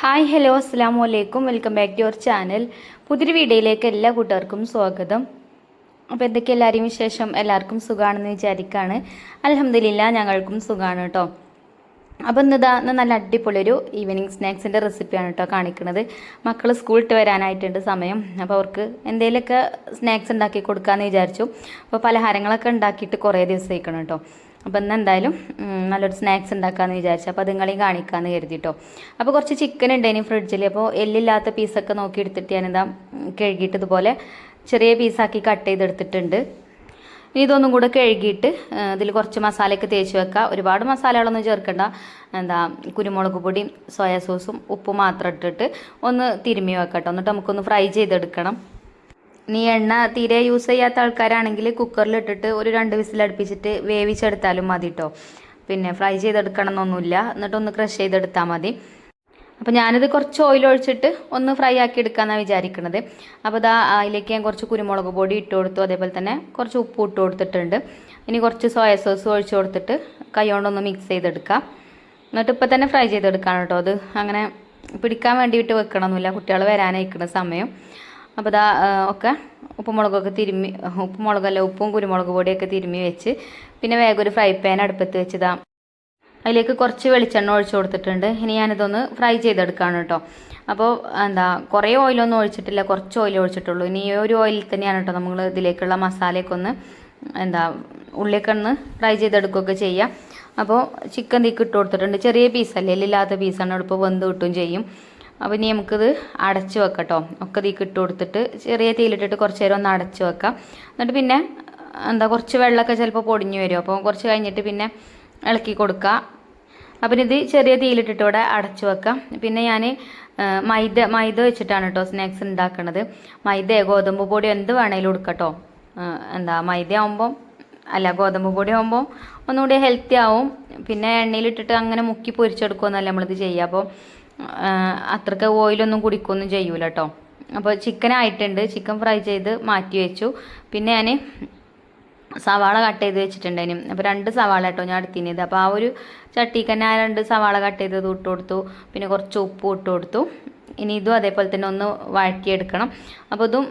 Hi hello അസ്സാം വലൈക്കും welcome back to your channel പുതിയൊരു വീഡിയോയിലേക്ക് എല്ലാ കൂട്ടുകാർക്കും സ്വാഗതം. അപ്പോൾ എന്തൊക്കെ എല്ലാവരെയും വിശേഷം? എല്ലാവർക്കും സുഖമാണെന്ന് വിചാരിക്കുകയാണ് അലഹമ്മദില്ല ഞങ്ങൾക്കും സുഖമാണ് കേട്ടോ. അപ്പോൾ ഇന്നിതാ ഇന്ന് നല്ല അടിപൊളി ഒരു ഈവനിങ് സ്നാക്സിന്റെ റെസിപ്പിയാണ് കേട്ടോ കാണിക്കുന്നത് മക്കൾ സ്കൂൾ ഇട്ട് വരാനായിട്ടുണ്ട് സമയം. അപ്പോൾ അവർക്ക് എന്തെങ്കിലുമൊക്കെ സ്നാക്സ് ഉണ്ടാക്കി കൊടുക്കാമെന്ന് വിചാരിച്ചു. അപ്പോൾ പലഹാരങ്ങളൊക്കെ ഉണ്ടാക്കിയിട്ട് കുറേ ദിവസം കേട്ടോ. അപ്പോൾ ഇന്ന് എന്തായാലും നല്ലൊരു സ്നാക്സ് ഉണ്ടാക്കാമെന്ന് വിചാരിച്ചു അപ്പോൾ അത് നിങ്ങളെയും കാണിക്കാമെന്ന് കരുതിട്ടോ. അപ്പോൾ കുറച്ച് ചിക്കൻ ഉണ്ട് ഇനി ഫ്രിഡ്ജിൽ അപ്പോൾ എല്ലില്ലാത്ത പീസൊക്കെ നോക്കി എടുത്തിട്ട് ഞാനിതാ കഴുകിയിട്ട് ഇതുപോലെ ചെറിയ പീസാക്കി കട്ട് ചെയ്തെടുത്തിട്ടുണ്ട്. ഇനി ഇതൊന്നും കൂടെ കഴുകിയിട്ട് ഇതിൽ കുറച്ച് മസാലയൊക്കെ തേച്ച് വെക്കുക ഒരുപാട് മസാലകളൊന്നും ചേർക്കണ്ട. എന്താ കുരുമുളക് പൊടിയും സോയാ സോസും ഉപ്പ് മാത്രം ഇട്ടിട്ട് ഒന്ന് തിരുമ്മി വെക്കട്ടോ. എന്നിട്ട് നമുക്കൊന്ന് ഫ്രൈ ചെയ്തെടുക്കണം. നീ എണ്ണ തീരെ യൂസ് ചെയ്യാത്ത ആൾക്കാരാണെങ്കിൽ കുക്കറിൽ ഇട്ടിട്ട് ഒരു രണ്ട് വിസിൽ അടുപ്പിച്ചിട്ട് വേവിച്ചെടുത്താലും മതി കേട്ടോ പിന്നെ ഫ്രൈ ചെയ്തെടുക്കണം എന്നൊന്നുമില്ല എന്നിട്ടൊന്ന് ക്രഷ് ചെയ്തെടുത്താൽ മതി. അപ്പോൾ ഞാനിത് കുറച്ച് ഓയിൽ ഒഴിച്ചിട്ട് ഒന്ന് ഫ്രൈ ആക്കി എടുക്കാമെന്നാണ് വിചാരിക്കുന്നത് അപ്പോൾ ഇതാ അതിലേക്ക് ഞാൻ കുറച്ച് കുരുമുളക് പൊടി ഇട്ട് കൊടുത്തു. അതേപോലെ തന്നെ കുറച്ച് ഉപ്പ് ഇട്ട് കൊടുത്തിട്ടുണ്ട്. ഇനി കുറച്ച് സോയ സോസ് ഒഴിച്ച് കൊടുത്തിട്ട് കൈകൊണ്ടൊന്ന് മിക്സ് ചെയ്തെടുക്കാം. എന്നിട്ട് ഇപ്പം തന്നെ ഫ്രൈ ചെയ്തെടുക്കാം കേട്ടോ അത് അങ്ങനെ പിടിക്കാൻ വേണ്ടിയിട്ട് വെക്കണമെന്നില്ല കുട്ടികൾ വരാനായിരിക്കുന്ന സമയം. അപ്പോൾ ഇതാ ഒക്കെ ഉപ്പുമുളകൊക്കെ തിരുമ്മി ഉപ്പുമുളകല്ല ഉപ്പും കുരുമുളക് പൊടിയൊക്കെ തിരുമ്മി വെച്ച് പിന്നെ വേഗം ഒരു ഫ്രൈ പാൻ അടുപ്പത്ത് വെച്ചതാ. അതിലേക്ക് കുറച്ച് വെളിച്ചെണ്ണ ഒഴിച്ചു കൊടുത്തിട്ടുണ്ട്. ഇനി ഞാനിതൊന്ന് ഫ്രൈ ചെയ്തെടുക്കുകയാണ് കേട്ടോ. അപ്പോൾ എന്താ കുറേ ഓയിലൊന്നും ഒഴിച്ചിട്ടില്ല കുറച്ച് ഓയിൽ ഒഴിച്ചിട്ടുള്ളൂ. ഇനി ഈ ഒരു ഓയിലിൽ തന്നെയാണ് കേട്ടോ നമ്മൾ ഇതിലേക്കുള്ള മസാലയൊക്കെ ഒന്ന് എന്താ ഉള്ളിയൊക്കെ ഒന്ന് ഫ്രൈ ചെയ്തെടുക്കുകയൊക്കെ ചെയ്യാം. അപ്പോൾ ചിക്കൻ തീക്ക് ഇട്ട് കൊടുത്തിട്ടുണ്ട്. ചെറിയ പീസല്ലേ എല്ലില്ലാത്ത പീസാണ് ഇപ്പോൾ വെന്ത് കിട്ടുകയും ചെയ്യും. അപ്പോൾ ഇനി നമുക്കിത് അടച്ച് വെക്കട്ടോ. ഒക്കെ തീ ഇട്ട് കൊടുത്തിട്ട് ചെറിയ തീയിലിട്ടിട്ട് കുറച്ച് നേരം ഒന്ന് അടച്ച് വെക്കാം. എന്നിട്ട് പിന്നെ എന്താ കുറച്ച് വെള്ളമൊക്കെ ചിലപ്പോൾ പൊടിഞ്ഞു വരും. അപ്പോൾ കുറച്ച് കഴിഞ്ഞിട്ട് പിന്നെ ഇളക്കി കൊടുക്കുക അപ്പം ഇത് ചെറിയ തീയിലിട്ടിട്ട് ഇവിടെ അടച്ചു വെക്കാം. പിന്നെ ഞാൻ മൈദ മൈദ വെച്ചിട്ടാണ് കേട്ടോ സ്നാക്സ് ഉണ്ടാക്കുന്നത് മൈദ ഗോതമ്പ് പൊടി എന്ത് വേണേലും എടുക്കട്ടോ എന്താ മൈദ ആവുമ്പം അല്ല ഗോതമ്പ് പൊടി ആകുമ്പോൾ ഒന്നുകൂടി ഹെൽത്തി ആവും. പിന്നെ എണ്ണയിലിട്ടിട്ട് അങ്ങനെ മുക്കി പൊരിച്ചെടുക്കുമെന്നല്ല നമ്മളിത് ചെയ്യുക. അപ്പോൾ അത്രയ്ക്ക് ഓയിലൊന്നും കുടിക്കുകയൊന്നും ചെയ്യൂല കേട്ടോ അപ്പോൾ ചിക്കൻ ആയിട്ടുണ്ട്. ചിക്കൻ ഫ്രൈ ചെയ്ത് മാറ്റി വെച്ചു. പിന്നെ ഞാൻ സവാള കട്ട് ചെയ്ത് വെച്ചിട്ടുണ്ടേനും അപ്പോൾ രണ്ട് സവാള കേട്ടോ ഞാൻ എടുത്തിനത്. അപ്പോൾ ആ ഒരു ചട്ടിക്ക് തന്നെ ആ രണ്ട് സവാള കട്ട് ചെയ്തത് ഇട്ട് കൊടുത്തു. പിന്നെ കുറച്ച് ഉപ്പ് ഇട്ട് കൊടുത്തു. ഇനി ഇതും അതേപോലെ തന്നെ ഒന്ന് വഴറ്റിയെടുക്കണം. അപ്പോൾ ഇതും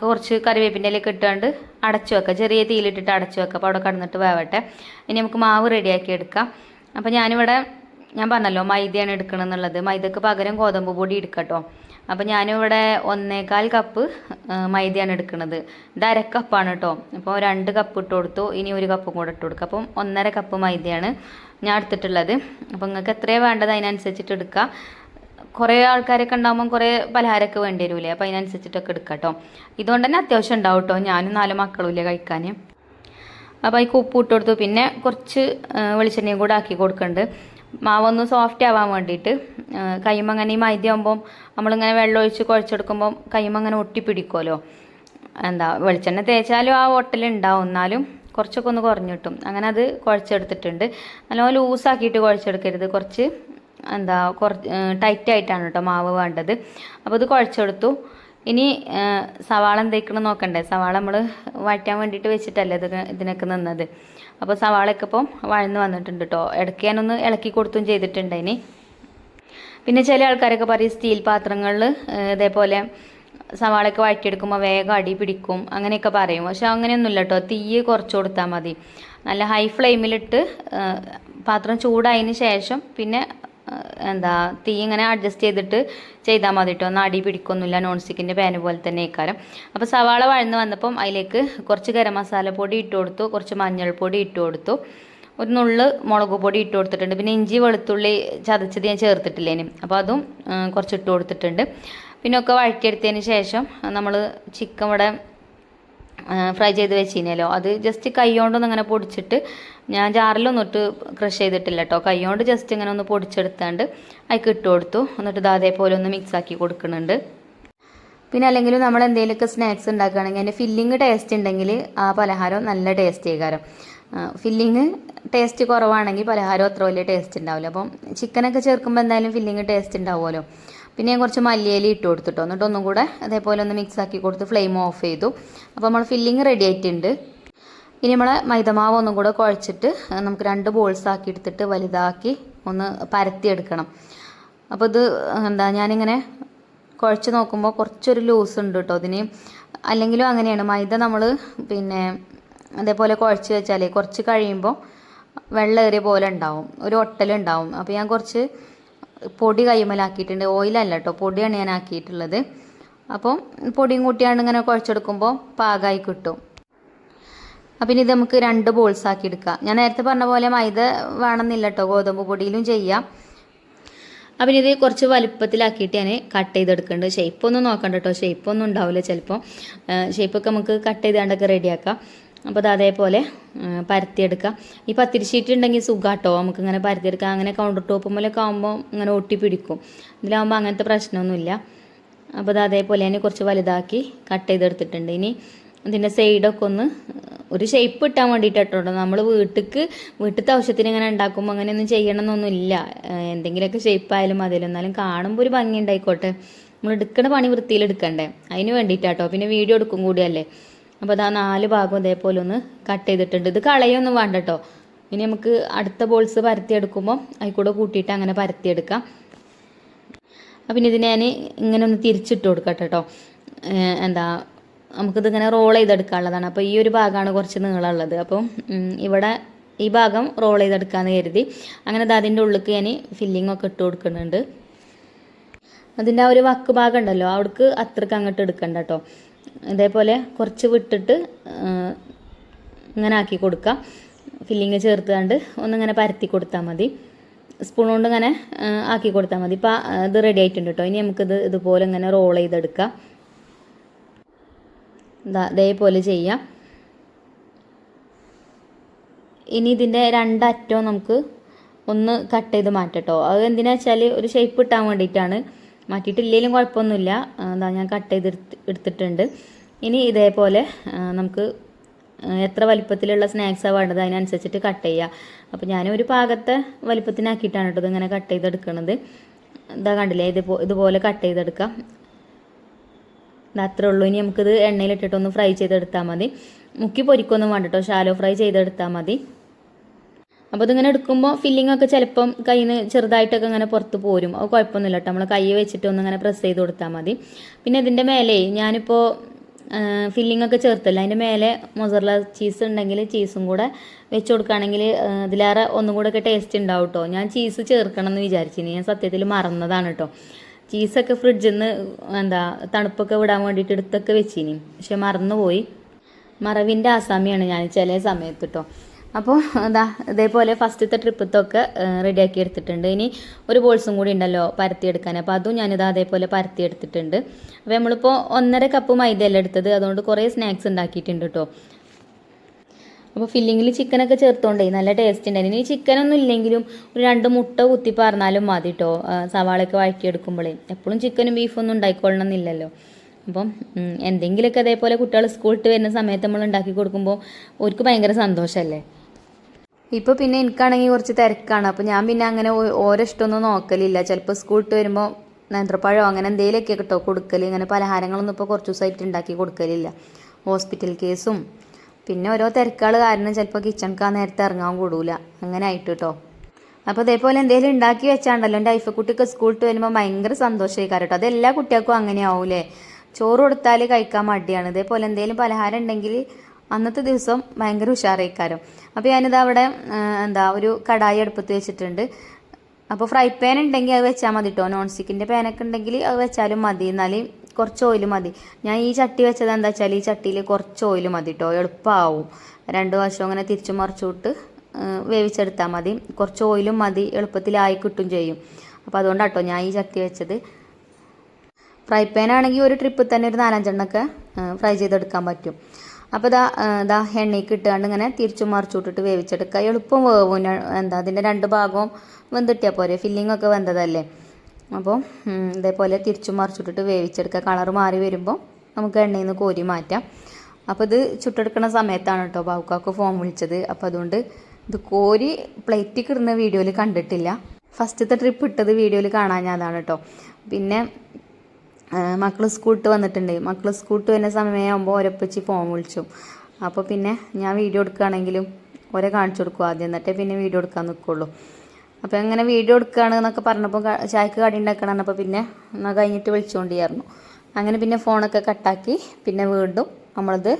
കുറച്ച് കറിവേപ്പിന്റെ ഇലയൊക്കെ ഇട്ടുകൊണ്ട് അടച്ചു വെക്കാം. ചെറിയ തീയിലിട്ടിട്ട് അടച്ചു വെക്കാം. അപ്പോൾ അവിടെ കടന്നിട്ട് വേവട്ടെ. ഇനി നമുക്ക് മാവ് റെഡിയാക്കി എടുക്കാം. അപ്പോൾ ഞാനിവിടെ ഞാൻ പറഞ്ഞല്ലോ മൈദയാണ് എടുക്കണം എന്നുള്ളത് മൈദക്ക് പകരം ഗോതമ്പ് പൊടി എടുക്കട്ടോ. അപ്പോൾ ഞാനിവിടെ ഒന്നേകാൽ കപ്പ് മൈദയാണ് എടുക്കുന്നത് ഇത് അര കപ്പാണ് കേട്ടോ അപ്പോൾ രണ്ട് കപ്പ് ഇട്ട് കൊടുത്തു. ഇനി ഒരു കപ്പും കൂടെ ഇട്ട് കൊടുക്കുക അപ്പം ഒന്നര കപ്പ് മൈദയാണ് ഞാൻ എടുത്തിട്ടുള്ളത്. അപ്പോൾ നിങ്ങൾക്ക് എത്രയാണ് വേണ്ടത് അതിനനുസരിച്ചിട്ട് എടുക്കുക കുറേ ആൾക്കാരൊക്കെ ഉണ്ടാകുമ്പോൾ കുറേ പലഹാരമൊക്കെ വേണ്ടി വരില്ലേ അപ്പോൾ അതിനനുസരിച്ചിട്ടൊക്കെ എടുക്കാം കേട്ടോ ഇതുകൊണ്ട് തന്നെ അത്യാവശ്യം ഉണ്ടാവും കേട്ടോ ഞാനും നാല് മക്കളും ഇല്ലേ കഴിക്കാൻ അപ്പോൾ അതിക്ക് കുപ്പ് ഇട്ട് കൊടുത്തു. പിന്നെ കുറച്ച് വെളിച്ചെണ്ണയും കൂടെ ആക്കി കൊടുക്കുന്നുണ്ട് മാവൊന്ന് സോഫ്റ്റ് ആവാൻ വേണ്ടിയിട്ട്. കൈമങ്ങനെ ഈ മൈദ ആകുമ്പം നമ്മളിങ്ങനെ വെള്ളം ഒഴിച്ച് കുഴച്ചെടുക്കുമ്പം കൈമങ്ങനെ ഒട്ടി ഒട്ടിപ്പിടിക്കുമല്ലോ എന്താ വെളിച്ചെണ്ണ തേച്ചാലും ആ ഒട്ടലുണ്ടാവും എന്നാലും കുറച്ചൊക്കെ ഒന്ന് കുറഞ്ഞു കിട്ടും. അങ്ങനെ അത് കുഴച്ചെടുത്തിട്ടുണ്ട്. നല്ലോണം ലൂസാക്കിയിട്ട് കുഴച്ചെടുക്കരുത്. കുറച്ച് എന്താ കുറച്ച് ടൈറ്റായിട്ടാണ് കേട്ടോ മാവ് വേണ്ടത്. അപ്പോൾ ഇത് കുഴച്ചെടുത്തു. ഇനി സവാള എന്തേക്കണം നോക്കണ്ടേ? സവാള നമ്മൾ വഴറ്റാൻ വേണ്ടിയിട്ട് വെച്ചിട്ടല്ലേ ഇത് ഇതിനൊക്കെ നിന്നത്. അപ്പോൾ സവാളയൊക്കെ ഇപ്പം വഴന്ന് വന്നിട്ടുണ്ട് കേട്ടോ ഇടയ്ക്ക് ഞാനൊന്ന് ഇളക്കി കൊടുത്തും ചെയ്തിട്ടുണ്ട് ഇനി. പിന്നെ ചില ആൾക്കാരൊക്കെ പറയും സ്റ്റീൽ പാത്രങ്ങളിൽ ഇതേപോലെ സവാളയൊക്കെ വഴറ്റിയെടുക്കുമ്പോൾ വേഗം അടി പിടിക്കും അങ്ങനെയൊക്കെ പറയും. പക്ഷെ അങ്ങനെയൊന്നുമില്ല കേട്ടോ തീ കുറച്ച് കൊടുത്താൽ മതി. നല്ല ഹൈ ഫ്ലെയിമിലിട്ട് പാത്രം ചൂടായതിന് ശേഷം പിന്നെ എന്താ തീ ഇങ്ങനെ അഡ്ജസ്റ്റ് ചെയ്തിട്ട് ചെയ്താൽ മതി കേട്ടോ ഒന്നും അടി പിടിക്കൊന്നുമില്ല നോൺ സ്റ്റിക്കിന്റെ പാന് പോലെ തന്നെ ഇക്കാരം അപ്പോൾ സവാള വഴന്ന് വന്നപ്പം അതിലേക്ക് കുറച്ച് ഗരം മസാല പൊടി ഇട്ട് കൊടുത്തു കുറച്ച് മഞ്ഞൾപ്പൊടി ഇട്ട് കൊടുത്തു. ഒരു നുള്ള് മുളക് പൊടി ഇട്ട് കൊടുത്തിട്ടുണ്ട്. പിന്നെ ഇഞ്ചി വെളുത്തുള്ളി ചതച്ചത് ഞാൻ ചേർത്തിട്ടില്ലേനും അപ്പോൾ അതും കുറച്ച് ഇട്ട് കൊടുത്തിട്ടുണ്ട്. പിന്നെ ഒക്കെ വഴറ്റിയെടുത്തതിന് ശേഷം നമ്മൾ ചിക്കൻ ഇവിടെ ഫ്രൈ ചെയ്ത് വെച്ചിനല്ലോ. അത് ജസ്റ്റ് കൈ കൊണ്ടൊന്നും അങ്ങനെ പൊടിച്ചിട്ട് ഞാൻ ജാറിലൊന്നും ഇട്ട് ക്രഷ് ചെയ്തിട്ടില്ല കേട്ടോ കൈ കൊണ്ട് ജസ്റ്റ് ഇങ്ങനെ ഒന്ന് പൊടിച്ചെടുത്താണ്ട് അതിക്ക് ഇട്ട് കൊടുത്തു. എന്നിട്ട് ഇത് അതേപോലെ ഒന്ന് മിക്സ് ആക്കി കൊടുക്കുന്നുണ്ട്. പിന്നെ അല്ലെങ്കിൽ നമ്മൾ എന്തെങ്കിലുമൊക്കെ സ്നാക്സ് ഉണ്ടാക്കുകയാണെങ്കിൽ അതിന്റെ ഫില്ലിങ് ടേസ്റ്റ് ഉണ്ടെങ്കിൽ ആ പലഹാരം നല്ല ടേസ്റ്റ് ചെയ്കാരം ഫില്ലിങ് ടേസ്റ്റ് കുറവാണെങ്കിൽ പലഹാരം അത്ര വലിയ ടേസ്റ്റ് ഉണ്ടാവില്ല. അപ്പം ചിക്കനൊക്കെ ചേർക്കുമ്പോൾ എന്തായാലും ഫില്ലിങ് ടേസ്റ്റ് ഉണ്ടാവുമല്ലോ. പിന്നെ ഞാൻ കുറച്ച് മല്ലിയില ഇട്ട് കൊടുത്തിട്ടോ. എന്നിട്ട് ഒന്നും കൂടെ അതേപോലെ ഒന്ന് മിക്സ് ആക്കി കൊടുത്ത് ഫ്ലെയിം ഓഫ് ചെയ്തു. അപ്പോൾ നമ്മൾ ഫില്ലിങ് റെഡി ആയിട്ടുണ്ട്. ഇനി നമ്മളെ മൈദമാവ് ഒന്നും കൂടെ കുഴച്ചിട്ട് നമുക്ക് രണ്ട് ബോൾസ് ആക്കി എടുത്തിട്ട് വലുതാക്കി ഒന്ന് പരത്തിയെടുക്കണം. അപ്പോൾ ഇത് എന്താ ഞാനിങ്ങനെ കുഴച്ച് നോക്കുമ്പോൾ കുറച്ചൊരു ലൂസ് ഉണ്ട് കേട്ടോ അതിന് അല്ലെങ്കിലും അങ്ങനെയാണ്. മൈദ നമ്മൾ പിന്നെ അതേപോലെ കുഴച്ച് വെച്ചാലേ കുറച്ച് കഴിയുമ്പോൾ വെള്ളം ഏറിയ പോലെ ഉണ്ടാവും. ഒരു ഒട്ടലുണ്ടാവും. അപ്പോൾ ഞാൻ കുറച്ച് പൊടി കൈമലാക്കിയിട്ടുണ്ട്. ഓയിലല്ല കേട്ടോ പൊടിയാണ് ഞാൻ ആക്കിയിട്ടുള്ളത്. അപ്പം പൊടിയും കൂട്ടിയാണ് ഇങ്ങനെ കുഴച്ചെടുക്കുമ്പോൾ പാകമായി കിട്ടും. അപ്പം ഇത് നമുക്ക് രണ്ട് ബോൾസ് ആക്കി എടുക്കാം. ഞാൻ നേരത്തെ പറഞ്ഞ പോലെ മൈദ വേണമെന്നില്ല കേട്ടോ ഗോതമ്പ് പൊടിയിലും ചെയ്യാം. അപ്പം ഇത് കുറച്ച് വലുപ്പത്തിലാക്കിയിട്ട് ഞാൻ കട്ട് ചെയ്തെടുക്കുന്നുണ്ട്. ഷേപ്പൊന്നും നോക്കണ്ട കേട്ടോ ഷേപ്പൊന്നും ഉണ്ടാവില്ല ചിലപ്പോൾ ഷേപ്പൊക്കെ നമുക്ക് കട്ട് ചെയ്താണ്ടൊക്കെ റെഡിയാക്കാം അപ്പോൾ അത് അതേപോലെ പരത്തിയെടുക്കാം. ഈ പത്തിരി ഷീറ്റ് ഉണ്ടെങ്കിൽ സുഖാട്ടോ. നമുക്ക് ഇങ്ങനെ പരത്തിയെടുക്കാം. അങ്ങനെ കൗണ്ടർ ടോപ്പ് മുതലൊക്കെ ആകുമ്പോൾ ഇങ്ങനെ ഒട്ടി പിടിക്കും. ഇതിലാകുമ്പോൾ അങ്ങനത്തെ പ്രശ്നമൊന്നുമില്ല. അപ്പോൾ അത് അതേപോലെ തന്നെ കുറച്ച് വലുതാക്കി കട്ട് ചെയ്തെടുത്തിട്ടുണ്ട്. ഇനി ഇതിന്റെ സൈഡൊക്കെ ഒന്ന് ഒരു ഷേപ്പ് കിട്ടാൻ വേണ്ടിയിട്ട് നമ്മൾ വീട്ടിക്ക് വീട്ടിലത്തെ ആവശ്യത്തിന് ഇങ്ങനെ ഉണ്ടാക്കുമ്പോൾ അങ്ങനെയൊന്നും ചെയ്യണമെന്നൊന്നുമില്ല. എന്തെങ്കിലുമൊക്കെ ഷേപ്പ് ആയാലും മതിയല്ലോ. എന്നാലും കാണുമ്പോൾ ഒരു ഭംഗി ഉണ്ടായിക്കോട്ടെ. നമ്മൾ എടുക്കണ പണി വൃത്തിയിൽ എടുക്കണ്ടേ? അതിന് വേണ്ടിയിട്ടാട്ടോ. പിന്നെ വീഡിയോ എടുക്കും കൂടിയല്ലേ? അപ്പോൾ അതാ നാല് ഭാഗം ഇതേപോലെ ഒന്ന് കട്ട് ചെയ്തിട്ടുണ്ട്. ഇത് കളയൊന്നും വേണ്ട കേട്ടോ ഇനി നമുക്ക് അടുത്ത ബോൾസ് പരത്തിയെടുക്കുമ്പോൾ അതിൽ കൂടെ കൂട്ടിയിട്ട് അങ്ങനെ പരത്തിയെടുക്കാം. അപ്പം ഇതിനെ ഞാൻ ഇങ്ങനെ ഒന്ന് തിരിച്ചിട്ട് കൊടുക്കട്ടെ കേട്ടോ എന്താ നമുക്കിത് ഇങ്ങനെ റോൾ ചെയ്തെടുക്കാനുള്ളതാണ്. അപ്പോൾ ഈ ഒരു ഭാഗമാണ് കുറച്ച് നീളമുള്ളത്. അപ്പം ഇവിടെ ഈ ഭാഗം റോൾ ചെയ്തെടുക്കാമെന്ന് കരുതി. അങ്ങനെ അതിന്റെ ഉള്ളിലേക്ക് ഞാൻ ഫില്ലിംഗ് ഒക്കെ ഇട്ട് കൊടുക്കുന്നുണ്ട്. അതിന്റെ ആ ഒരു വക്ക് ഭാഗം ഉണ്ടല്ലോ അവിടേക്ക് അത്രയ്ക്ക് അങ്ങോട്ട് എടുക്കണ്ട കേട്ടോ ഇതേപോലെ കുറച്ച് വിട്ടിട്ട് ഇങ്ങനെ ആക്കി കൊടുക്കാം. ഫില്ലിങ് ചേർത്തുകൊണ്ട് ഒന്നിങ്ങനെ പരത്തി കൊടുത്താൽ മതി. സ്പൂൺ കൊണ്ട് ഇങ്ങനെ ആക്കി കൊടുത്താൽ മതി. ഇപ്പം ഇത് റെഡി ആയിട്ടുണ്ട് കേട്ടോ ഇനി നമുക്കിത് ഇതുപോലെ ഇങ്ങനെ റോൾ ചെയ്തെടുക്കാം. ഇതാ ഇതേപോലെ ചെയ്യാം. ഇനി ഇതിന്റെ രണ്ടറ്റവും നമുക്ക് ഒന്ന് കട്ട് ചെയ്ത് മാറ്റട്ടോ. അത് എന്തിനാ വെച്ചാൽ ഒരു ഷേപ്പ് കിട്ടാൻ വേണ്ടിയിട്ടാണ്. മാറ്റിയിട്ടില്ലെങ്കിലും കുഴപ്പമൊന്നുമില്ല. എന്താ ഞാൻ കട്ട് ചെയ്ത് എടുത്തിട്ടുണ്ട്. ഇനി ഇതേപോലെ നമുക്ക് എത്ര വലിപ്പത്തിലുള്ള സ്നാക്സാണ് വേണ്ടത് അതിനനുസരിച്ചിട്ട് കട്ട് ചെയ്യുക അപ്പോൾ ഞാൻ ഒരു പാകത്തെ വലിപ്പത്തിനാക്കിയിട്ടാണ് കേട്ടോ ഇങ്ങനെ കട്ട് ചെയ്തെടുക്കുന്നത് ഇതാ കണ്ടില്ലേ ഇതുപോ ഇതുപോലെ കട്ട് ചെയ്തെടുക്കാം അത്രേ ഉള്ളൂ. ഇനി നമുക്കിത് എണ്ണയിലിട്ടിട്ടൊന്ന് ഫ്രൈ ചെയ്തെടുത്താൽ മതി. മുക്കി പൊരിക്കൊന്നും വേണ്ട കേട്ടോ. ഷാലോ ഫ്രൈ ചെയ്തെടുത്താൽ മതി. അപ്പോൾ ഇതിങ്ങനെ എടുക്കുമ്പോൾ ഫില്ലിംഗ് ഒക്കെ ചിലപ്പം കയ്യിൽ നിന്ന് ചെറുതായിട്ടൊക്കെ ഇങ്ങനെ പുറത്ത് പോരും. അത് കുഴപ്പമൊന്നുമില്ല കേട്ടോ നമ്മൾ കൈ വെച്ചിട്ട് ഒന്ന് ഇങ്ങനെ പ്രസ് ചെയ്ത് കൊടുത്താൽ മതി. പിന്നെ ഇതിന്റെ മേലെ ഞാനിപ്പോൾ ഫില്ലിംഗ് ഒക്കെ ചേർത്തല്ല. അതിന്റെ മേലെ മൊസറല ചീസ് ഉണ്ടെങ്കിൽ ചീസും കൂടെ വെച്ച് കൊടുക്കുകയാണെങ്കിൽ ഇതിലേറെ ഒന്നും കൂടെ ഒക്കെ ടേസ്റ്റ് ഉണ്ടാവും കേട്ടോ ഞാൻ ചീസ് ചേർക്കണം എന്ന് വിചാരിച്ചിനി. ഞാൻ സത്യത്തിൽ മറന്നതാണ് കേട്ടോ ചീസൊക്കെ ഫ്രിഡ്ജിൽ നിന്ന് എന്താ തണുപ്പൊക്കെ വിടാൻ വേണ്ടിയിട്ട് എടുത്തൊക്കെ വെച്ചിനി. പക്ഷെ മറന്നുപോയി. മറവിന്റെ ആസാമിയാണ് ഞാൻ ചില സമയത്ത് കേട്ടോ അപ്പോൾ അതാ ഇതേപോലെ ഫസ്റ്റത്തെ ട്രിപ്പത്തൊക്കെ റെഡിയാക്കി എടുത്തിട്ടുണ്ട്. ഇനി ഒരു ബോൾസും കൂടി ഉണ്ടല്ലോ പരത്തിയെടുക്കാൻ. അപ്പോൾ അതും ഞാനിത് അതേപോലെ പരത്തിയെടുത്തിട്ടുണ്ട്. അപ്പോൾ നമ്മളിപ്പോൾ ഒന്നര കപ്പ് മൈദയല്ല എടുത്തത്. അതുകൊണ്ട് കുറേ സ്നാക്സ് ഉണ്ടാക്കിയിട്ടുണ്ട് കേട്ടോ അപ്പോൾ ഫില്ലിങ്ങിൽ ചിക്കനൊക്കെ ചേർത്തോണ്ടേ നല്ല ടേസ്റ്റ് ഉണ്ടായിരുന്നു. ഇനി ചിക്കനൊന്നും ഇല്ലെങ്കിലും ഒരു രണ്ട് മുട്ട കുത്തി പറഞ്ഞാലും മതി കേട്ടോ സവാളയൊക്കെ വഴക്കിയെടുക്കുമ്പോഴേ എപ്പോഴും ചിക്കനും ബീഫൊന്നും ഉണ്ടായിക്കൊള്ളണം എന്നില്ലല്ലോ അപ്പം എന്തെങ്കിലുമൊക്കെ അതേപോലെ കുട്ടികൾ സ്കൂളിട്ട് വരുന്ന സമയത്ത് നമ്മൾ ഉണ്ടാക്കി കൊടുക്കുമ്പോൾ അവർക്ക് ഭയങ്കര സന്തോഷമല്ലേ ഇപ്പോൾ പിന്നെ എനിക്കാണെങ്കിൽ കുറച്ച് തിരക്കാണ്. അപ്പോൾ ഞാൻ പിന്നെ അങ്ങനെ ഓരോ ഇഷ്ടമൊന്നും നോക്കലില്ല. ചിലപ്പോൾ സ്കൂളിട്ട് വരുമ്പോൾ നേന്ത്രപ്പഴമോ അങ്ങനെ എന്തെങ്കിലുമൊക്കെ കേട്ടോ കൊടുക്കൽ ഇങ്ങനെ പലഹാരങ്ങളൊന്നും ഇപ്പോൾ കുറച്ച് ദിവസമായിട്ട് ഉണ്ടാക്കി കൊടുക്കലില്ല. ഹോസ്പിറ്റൽ കേസും പിന്നെ ഓരോ തിരക്കുകൾ കാരണം ചിലപ്പോൾ കിച്ചണിക്ക് ആ നേരത്തെ ഇറങ്ങാൻ കൂടൂല. അങ്ങനെ ആയിട്ട് കേട്ടോ അപ്പോൾ അതേപോലെ എന്തെങ്കിലും ഉണ്ടാക്കി വെച്ചാണ്ടല്ലോ. എന്റെ ഐഫക്കുട്ടിക്ക് സ്കൂളിട്ട് വരുമ്പോൾ ഭയങ്കര സന്തോഷമായി കേട്ടോ അത് എല്ലാ കുട്ടികൾക്കും അങ്ങനെ ആവൂലേ? ചോറ് കൊടുത്താൽ കഴിക്കാൻ മടിയാണ്. ഇതേപോലെ എന്തെങ്കിലും പലഹാരം ഉണ്ടെങ്കിൽ അന്നത്തെ ദിവസം ഭയങ്കര ഉഷാറായിക്കാരം. അപ്പോൾ ഞാനിത് അവിടെ എന്താ ഒരു കടായി അടുപ്പത്ത് വെച്ചിട്ടുണ്ട്. അപ്പോൾ ഫ്രൈ പാൻ ഉണ്ടെങ്കിൽ അത് വെച്ചാൽ മതി കേട്ടോ നോൺ സ്റ്റിക്കിന്റെ പാനൊക്കെ ഉണ്ടെങ്കിൽ അത് വെച്ചാലും മതി. എന്നാൽ കുറച്ച് ഓയിൽ മതി. ഞാൻ ഈ ചട്ടി വെച്ചത് എന്താ വെച്ചാൽ ഈ ചട്ടിയിൽ കുറച്ച് ഓയിൽ മതി കേട്ടോ എളുപ്പമാവും രണ്ട് വശം അങ്ങനെ തിരിച്ചു മറിച്ചു വിട്ട് വേവിച്ചെടുത്താൽ മതി. കുറച്ച് ഓയിലും മതി. എളുപ്പത്തിലായി കിട്ടും ചെയ്യും. അപ്പോൾ അതുകൊണ്ടാണ് കേട്ടോ ഞാൻ ഈ ചട്ടി വെച്ചത്. ഫ്രൈ പാൻ ആണെങ്കിൽ ഒരു ട്രിപ്പിൽ തന്നെ ഒരു നാലഞ്ചെണ്ണൊക്കെ ഫ്രൈ ചെയ്തെടുക്കാൻ പറ്റും. അപ്പോൾ ഇതാ ഇതാ എണ്ണയ്ക്ക് ഇട്ടുകൊണ്ട് ഇങ്ങനെ തിരിച്ചു മറിച്ചു വിട്ടിട്ട് വേവിച്ചെടുക്കുക. എളുപ്പം വേവും. എന്താ അതിന്റെ രണ്ട് ഭാഗവും വെന്തിട്ടിയാൽ പോരെ. ഫില്ലിംഗ് ഒക്കെ വെന്തതല്ലേ. അപ്പോൾ ഇതേപോലെ തിരിച്ചു മറിച്ചിട്ടിട്ട് വേവിച്ചെടുക്കുക. കളർ മാറി വരുമ്പോൾ നമുക്ക് എണ്ണയിൽ നിന്ന് കോരി മാറ്റാം. അപ്പോൾ ഇത് ചുട്ടെടുക്കുന്ന സമയത്താണ് കേട്ടോ ബാവുക്കാക്ക് ഫോൺ വിളിച്ചത്. അപ്പോൾ അതുകൊണ്ട് ഇത് കോരി പ്ലേറ്റിൽ കിടുന്ന വീഡിയോയിൽ കണ്ടിട്ടില്ല. ഫസ്റ്റത്തെ ട്രിപ്പ് ഇട്ടത് വീഡിയോയിൽ കാണാൻ അതാണ് കേട്ടോ. പിന്നെ മക്കൾ സ്കൂളിട്ട് വന്നിട്ടുണ്ട്. മക്കൾ സ്കൂളിട്ട് വരുന്ന സമയമാകുമ്പോൾ ഒരപ്പച്ചി ഫോൺ വിളിച്ചു. അപ്പോൾ പിന്നെ ഞാൻ വീഡിയോ എടുക്കുകയാണെങ്കിലും ഒരെ കാണിച്ചു കൊടുക്കും ആദ്യം എന്നിട്ടേ പിന്നെ വീഡിയോ എടുക്കാൻ നിൽക്കുള്ളൂ അപ്പോൾ എങ്ങനെ വീഡിയോ എടുക്കുകയാണ് എന്നൊക്കെ പറഞ്ഞപ്പോൾ ചായക്ക് കടി ഉണ്ടാക്കണം എന്നപ്പോൾ പിന്നെ എന്നാൽ കഴിഞ്ഞിട്ട് വിളിച്ചുകൊണ്ടിരുന്നു അങ്ങനെ പിന്നെ ഫോണൊക്കെ കട്ടാക്കി പിന്നെ വീണ്ടും നമ്മളത്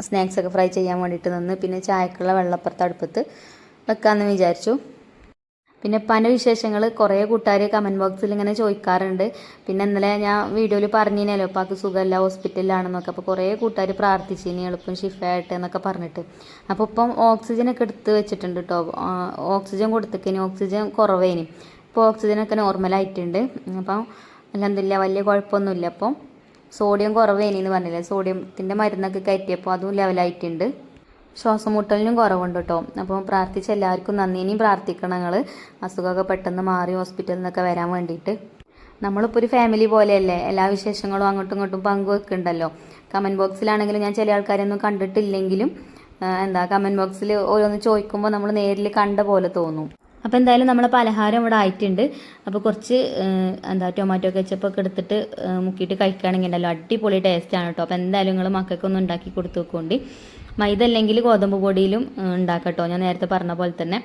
സ്നാക്സൊക്കെ ഫ്രൈ ചെയ്യാൻ വേണ്ടിയിട്ട് നിന്ന് പിന്നെ ചായക്കുള്ള വെള്ളപ്പുറത്ത് അടുപ്പത്ത് വെക്കാമെന്ന് വിചാരിച്ചു. പിന്നെ പല വിശേഷങ്ങൾ കുറേ കൂട്ടുകാർ കമന്റ് ബോക്സിൽ ഇങ്ങനെ ചോദിക്കാറുണ്ട്. പിന്നെ ഇന്നലെ ഞാൻ വീഡിയോയിൽ പറഞ്ഞിനല്ലോ അത് സുഖമല്ല ഹോസ്പിറ്റലിലാണെന്നൊക്കെ അപ്പോൾ കുറേ കൂട്ടുകാർ പ്രാർത്ഥിച്ചിനി എളുപ്പം ഷിഫായിട്ട് എന്നൊക്കെ പറഞ്ഞിട്ട്. അപ്പോൾ ഇപ്പം ഓക്സിജനൊക്കെ എടുത്ത് വെച്ചിട്ടുണ്ട് കേട്ടോ ഓക്സിജൻ കൊടുത്തേക്കിനി. ഓക്സിജൻ കുറവേനി. ഇപ്പോൾ ഓക്സിജനൊക്കെ നോർമലായിട്ടുണ്ട് അപ്പം അല്ലെന്നില്ല വലിയ കുഴപ്പമൊന്നുമില്ല അപ്പം സോഡിയം കുറവേനി എന്ന് പറഞ്ഞില്ലേ? സോഡിയത്തിന്റെ മരുന്നൊക്കെ കയറ്റിയപ്പോൾ അതും ലെവലായിട്ടുണ്ട് ശ്വാസം മുട്ടലിനും കുറവുണ്ട് കേട്ടോ അപ്പോൾ പ്രാർത്ഥിച്ച എല്ലാവർക്കും നന്ദിനിയും പ്രാർത്ഥിക്കണം നിങ്ങൾ അസുഖമൊക്കെ പെട്ടെന്ന് മാറി ഹോസ്പിറ്റലിൽ നിന്നൊക്കെ വരാൻ വേണ്ടിയിട്ട്. നമ്മളിപ്പോൾ ഒരു ഫാമിലി പോലെയല്ലേ? എല്ലാ വിശേഷങ്ങളും അങ്ങോട്ടും ഇങ്ങോട്ടും പങ്കുവെക്കുന്നുണ്ടല്ലോ കമന്റ് ബോക്സിലാണെങ്കിലും ഞാൻ ചില ആൾക്കാരൊന്നും കണ്ടിട്ടില്ലെങ്കിലും എന്താ കമന്റ് ബോക്സിൽ ഓരോന്ന് ചോദിക്കുമ്പോൾ നമ്മൾ നേരിൽ കണ്ട പോലെ തോന്നും. അപ്പോൾ എന്തായാലും നമ്മളെ പലഹാരം ഇവിടെ ആയിട്ടുണ്ട്. അപ്പോൾ കുറച്ച് എന്താ ടൊമാറ്റോ കെച്ചപ്പൊക്കെ എടുത്തിട്ട് മുക്കിയിട്ട് കഴിക്കുകയാണെങ്കിൽ ഉണ്ടല്ലോ അടിപൊളി ടേസ്റ്റാണ് കേട്ടോ അപ്പോൾ എന്തായാലും നിങ്ങൾ മക്കൾക്കൊന്ന് ഉണ്ടാക്കി കൊടുത്തു നോക്കുകൊണ്ട് മൈദ അല്ലെങ്കിൽ ഗോതമ്പ് പൊടിയിലും ഉണ്ടാക്കാം ഉണ്ടാക്കട്ടോ ഞാൻ നേരത്തെ പറഞ്ഞ പോലെ തന്നെ.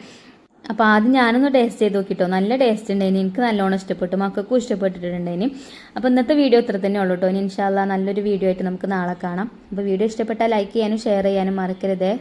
അപ്പോൾ ആദ്യം ഞാനൊന്ന് ടേസ്റ്റ് ചെയ്ത് നോക്കിട്ടോ നല്ല ടേസ്റ്റ് ഉണ്ടായിന്. എനിക്ക് നല്ലോണം ഇഷ്ടപ്പെട്ടു. മക്കൾക്കും ഇഷ്ടപ്പെട്ടിട്ടുണ്ടായിന്. അപ്പോൾ ഇന്നത്തെ വീഡിയോ ഇത്ര തന്നെ ഉള്ളൂ കേട്ടോ ഇനി ഇൻഷാല്ല നല്ലൊരു വീഡിയോ ആയിട്ട് നമുക്ക് നാളെ കാണാം. അപ്പോൾ വീഡിയോ ഇഷ്ടപ്പെട്ടാൽ ലൈക്ക് ചെയ്യാനും ഷെയർ ചെയ്യാനും മറക്കരുതേ.